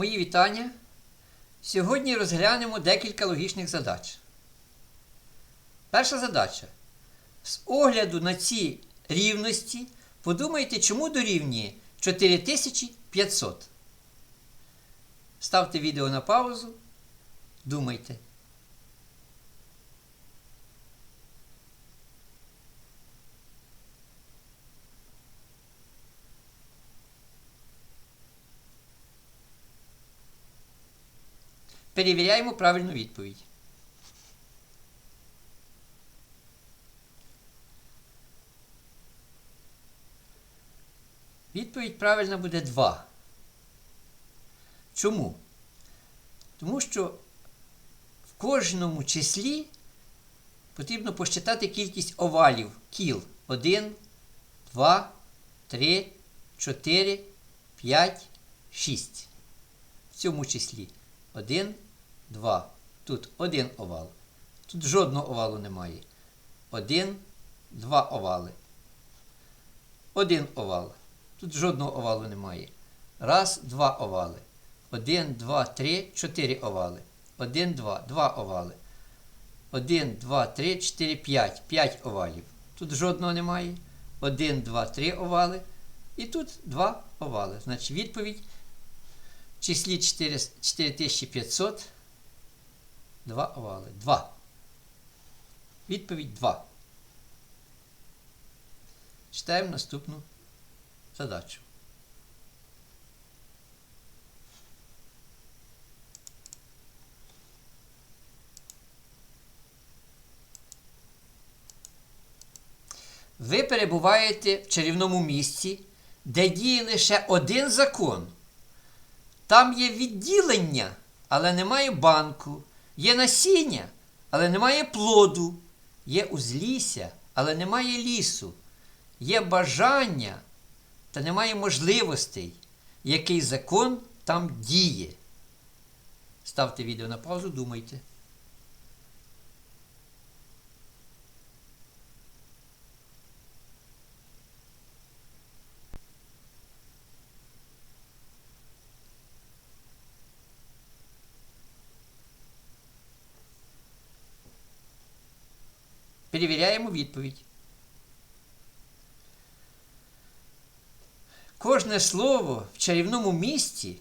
Мої вітання. Сьогодні розглянемо декілька логічних задач. Перша задача. З огляду на ці рівності подумайте, чому дорівнює 4500. Ставте відео на паузу. Думайте. Перевіряємо правильну відповідь. Відповідь правильна буде 2. Чому? Тому що в кожному числі потрібно посчитати кількість овалів кіл 1, 2, 3, 4, 5, 6. В цьому числі 1, 2. Тут один овал. Тут жодного овалу немає. 1, 2 овали. Один овал. Тут жодного овалу немає. Раз, два овали. Один, два, три, чотири овали. Один, два, два овали. Один, два, три, чотири, п'ять. П'ять овалів. Тут жодного немає. Один, два, три овали. І тут два овали. Значить, відповідь в числі 4500. Два овали. Два. Відповідь 2. Читаємо наступну задачу. Ви перебуваєте в чарівному місці, де діє лише один закон. Там є відділення, але немає банку, є насіння, але немає плоду, є узлісся, але немає лісу, є бажання, та немає можливостей, який закон там діє. Ставте відео на паузу, думайте. Перевіряємо відповідь. Кожне слово в чарівному місці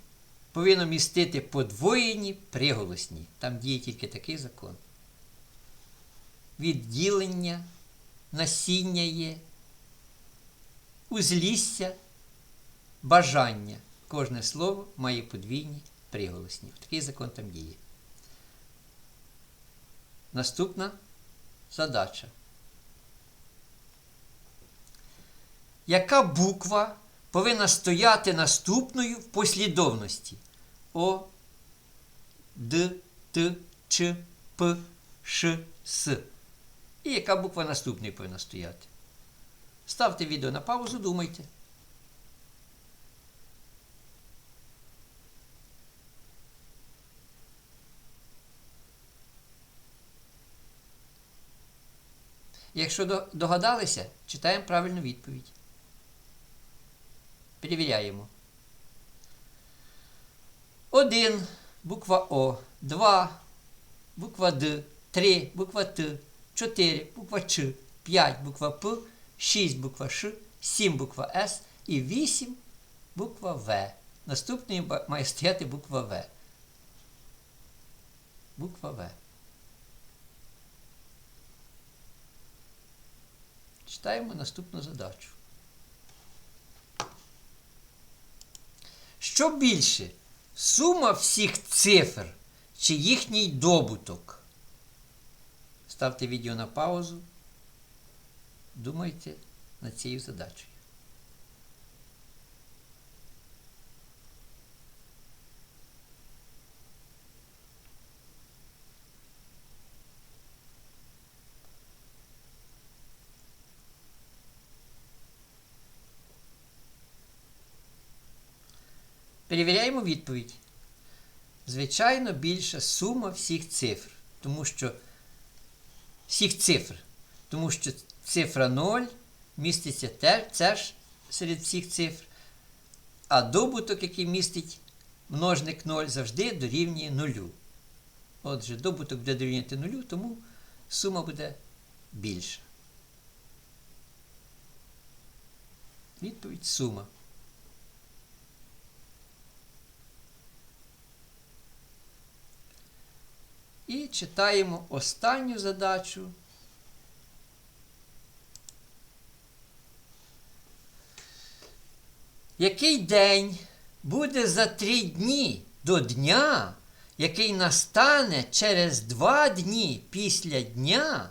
повинно містити подвоєні приголосні. Там діє тільки такий закон. Відділення, насіння є, узлісся, бажання. Кожне слово має подвійні приголосні. Такий закон там діє. Наступна задача. Яка буква повинна стояти наступною в послідовності? О, Д, Т, Ч, П, Ш, С. І яка буква наступною повинна стояти? Ставте відео на паузу, думайте. Якщо догадалися, читаємо правильну відповідь. Перевіряємо. 1. Буква О. 2. Буква Д. 3. Буква Т. 4. Буква Ч. 5. Буква П. 6. Буква Ш. 7 буква С. І 8 буква В. Наступною має стояти буква В. Буква В. Читаємо наступну задачу. Що більше? Сума всіх цифр чи їхній добуток? Ставте відео на паузу. Думайте над цією задачею. Перевіряємо відповідь. Звичайно, більша сума всіх цифр, тому що всіх цифр, тому що цифра 0 міститься теж, серед всіх цифр, а добуток, який містить множник 0 завжди дорівнює нулю. Отже, добуток буде дорівнювати нулю, тому сума буде більша. Відповідь сума. І читаємо останню задачу. Який день буде за три дні до дня, який настане через два дні після дня,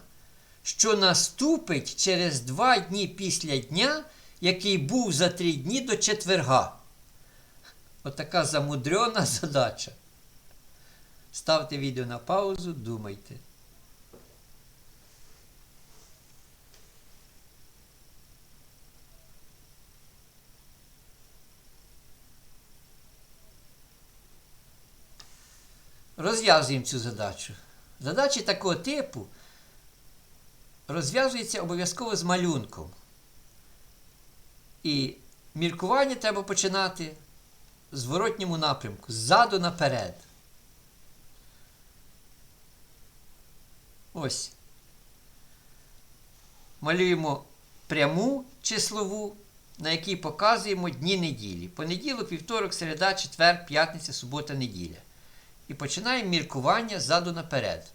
що наступить через два дні після дня, який був за три дні до четверга? Отака замудрена задача. Ставте відео на паузу, думайте. Розв'язуємо цю задачу. Задачі такого типу розв'язуються обов'язково з малюнком. І міркування треба починати в зворотньому напрямку, ззаду наперед. Ось. Малюємо пряму числову, на якій показуємо дні неділі. Понеділок, вівторок, середа, четвер, п'ятниця, субота, неділя. І починаємо міркування ззаду наперед.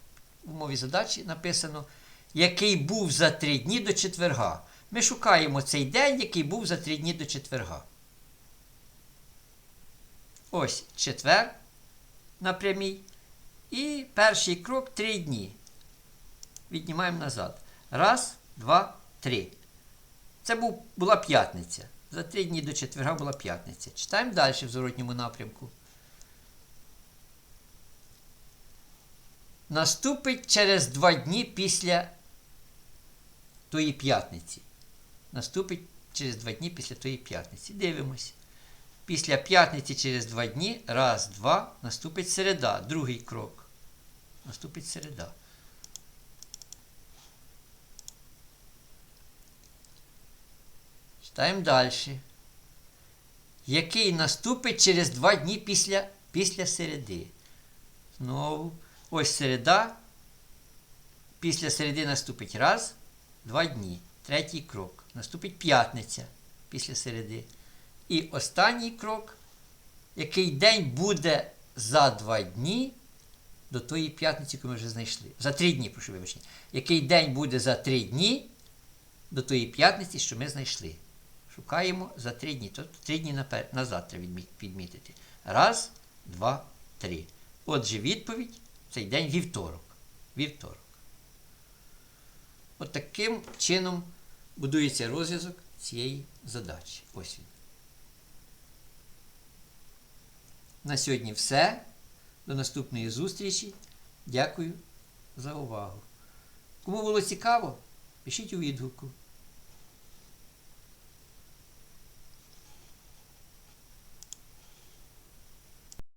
В умові задачі написано, який був за три дні до четверга. Ми шукаємо цей день, який був за три дні до четверга. Ось четвер на прямій. І перший крок три дні. Віднімаємо назад. Раз, два, три. Це був, була п'ятниця. За три дні до четверга була п'ятниця. Читаємо далі в зворотньому напрямку. Наступить через два дні після тої п'ятниці. Наступить через два дні після тої п'ятниці. Дивимось. Після п'ятниці через два дні, раз, два, наступить середа. Другий крок. Наступить середа. Читаємо далі. Який наступить через два дні після, після середи. Знову. Ось середа. Після середи наступить раз, два дні. Третій крок. Наступить п'ятниця після середи. І останній крок, який день буде за два дні до тої п'ятниці, яку ми вже знайшли. За три дні, прошу вибачення. Який день буде за три дні до тої п'ятниці, що ми знайшли. Шукаємо за три дні. Тобто три дні назад треба відмітити. Раз, два, три. Отже, відповідь цей день вівторок. Вівторок. От таким чином будується розв'язок цієї задачі. Ось він. На сьогодні все. До наступної зустрічі. Дякую за увагу. Кому було цікаво, пишіть у відгуку.